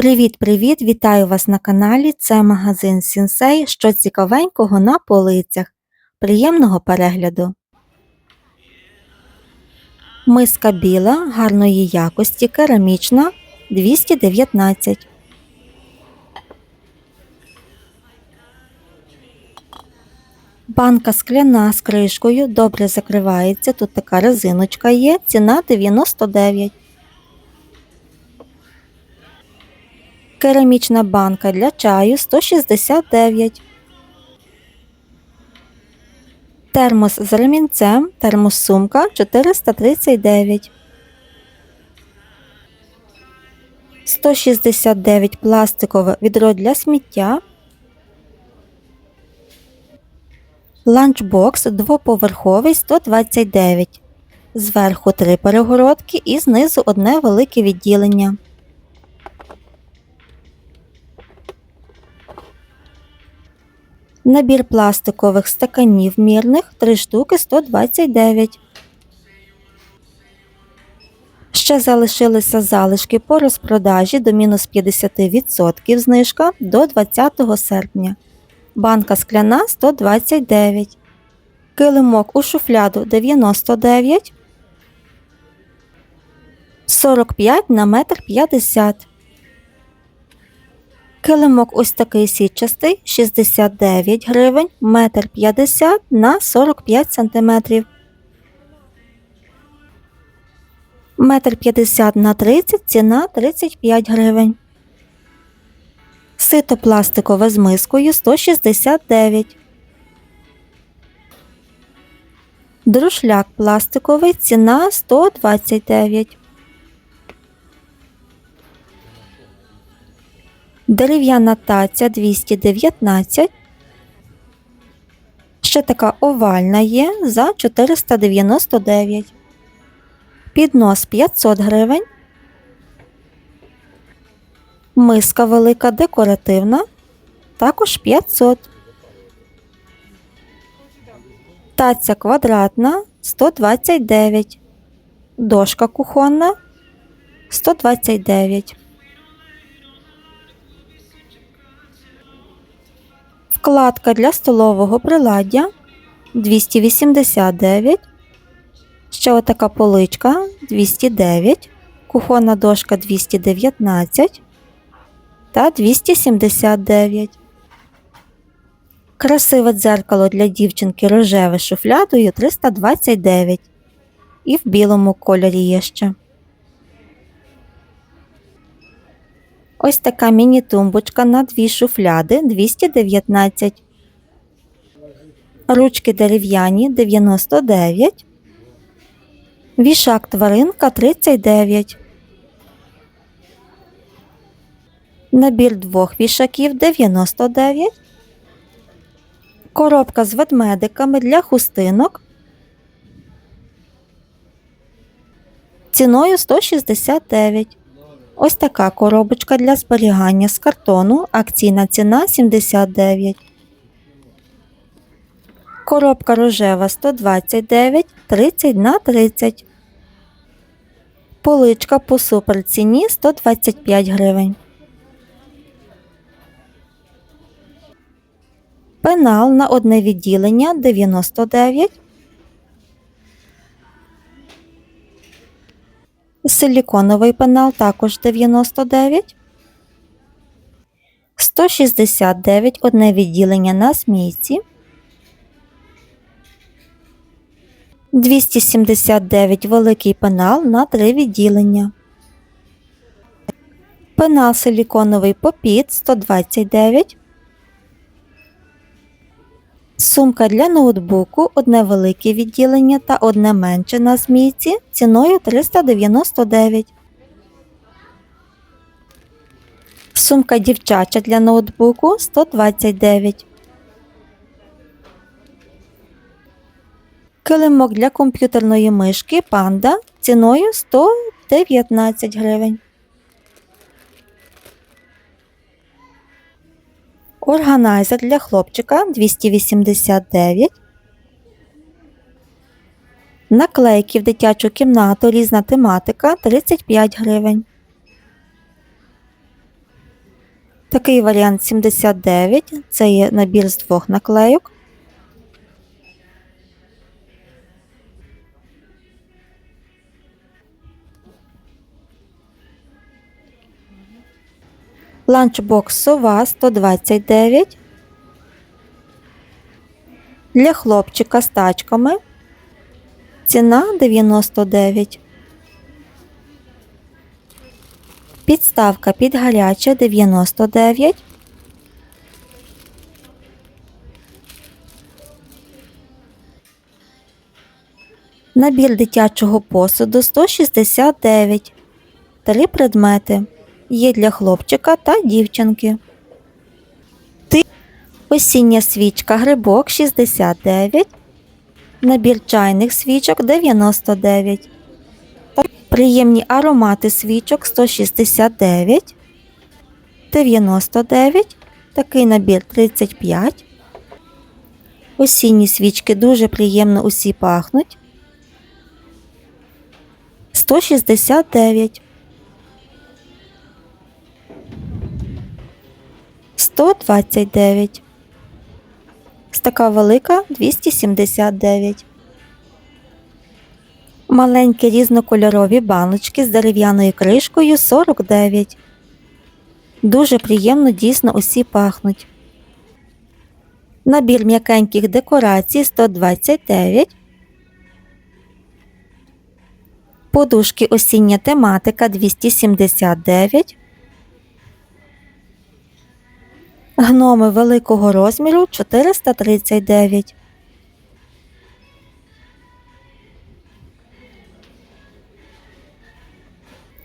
Привіт-привіт! Вітаю вас на каналі. Це магазин Сінсей. Що цікавенького на полицях. Приємного перегляду. Миска біла гарної якості, керамічна 219. Банка скляна з кришкою добре закривається. Тут така резиночка є. Ціна 99. Керамічна банка для чаю 169. Термос з ремінцем, термосумка 439. 169 пластикове відро для сміття. Ланчбокс двоповерховий 129. Зверху три перегородки і знизу одне велике відділення. Набір пластикових стаканів мірних 3 штуки 129. Ще залишилися залишки по розпродажі до мінус 50% знижка до 20 серпня. Банка скляна 129. Килимок у шуфляду 99. 45 на метр 50. Килимок ось такий сітчастий 69 гривень, метр 50 на 45 сантиметрів. Метр 50 на 30 ціна 35 гривень. Сито пластикове з мискою 169. Друшляк пластиковий ціна 129. Дерев'яна таця 219. Ще така овальна є за 499. Піднос 500 гривень. Миска велика декоративна. Також 500. Таця квадратна 129. Дошка кухонна 129. Вкладка для столового приладдя 289. Ще отака поличка 209, кухонна дошка 219 та 279. Красиве дзеркало для дівчинки рожеве шуфлядою 329. І в білому кольорі є ще. Ось така міні-тумбочка на дві шуфляди 219. Ручки дерев'яні 99. Вішак тваринка 39. Набір двох вішаків 99. Коробка з ведмедиками для хустинок. Ціною 169. Ось така коробочка для зберігання з картону. Акційна ціна 79. Коробка рожева 129, 30 на 30. Поличка по суперціні 125 гривень. Пенал на одне відділення 99. Силіконовий пенал також 99. 169 одне відділення на змійці. 279 великий пенал на три відділення. Пенал силіконовий попіт 129. Сумка для ноутбуку, одне велике відділення та одне менше на змійці ціною 399. Сумка дівчача для ноутбуку 129. Килимок для комп'ютерної мишки Panda ціною 119 гривень. Органайзер для хлопчика 289. Наклейки в дитячу кімнату різна тематика 35 гривень. Такий варіант 79 це є набір з двох наклейок. Ланчбокс сова 129. Для хлопчика з тачками. Ціна 99. Підставка під гаряче 99. Набір дитячого посуду 169. Три предмети. Є для хлопчика та дівчинки. Осіння свічка грибок 69. Набір чайних свічок 99. Приємні аромати свічок 169. 99. Такий набір 35. Осінні свічки дуже приємно усі пахнуть. 169. 129. Ось така велика 279. Маленькі різнокольорові баночки з дерев'яною кришкою 49. Дуже приємно дійсно усі пахнуть. Набір м'якеньких декорацій 129. Подушки осіння тематика 279. Гноми великого розміру 439.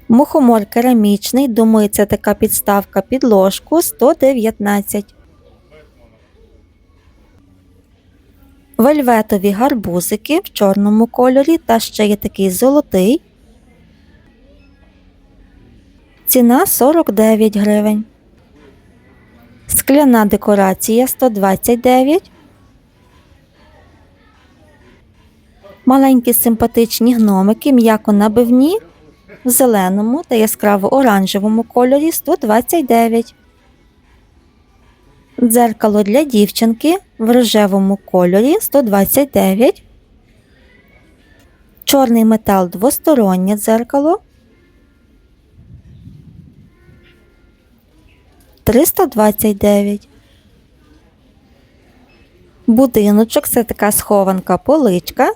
Мухомор керамічний, думаю, це така підставка під ложку 119. Вельветові гарбузики в чорному кольорі та ще є такий золотий. Ціна 49 гривень. Скляна декорація 129. Маленькі симпатичні гномики м'яко набивні в зеленому та яскраво оранжевому кольорі 129. Дзеркало для дівчинки в рожевому кольорі 129. Чорний метал двостороннє дзеркало 329. Будиночок це така схованка поличка.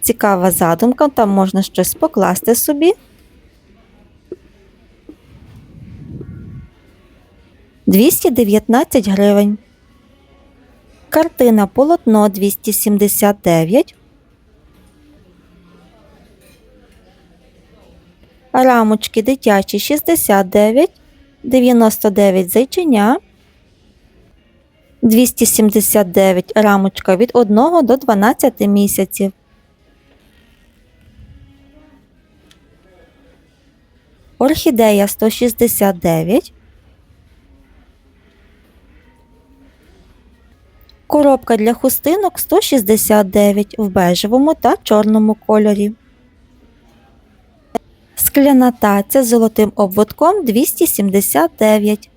Цікава задумка, там можна щось покласти собі. 219 гривень. Картина полотно 279. Рамочки дитячі 69. 99 зайчиня. 279 рамочка від 1 до 12 місяців. Орхідея 169. Коробка для хустинок 169 в бежевому та чорному кольорі. Скляна таця з золотим обводком 279.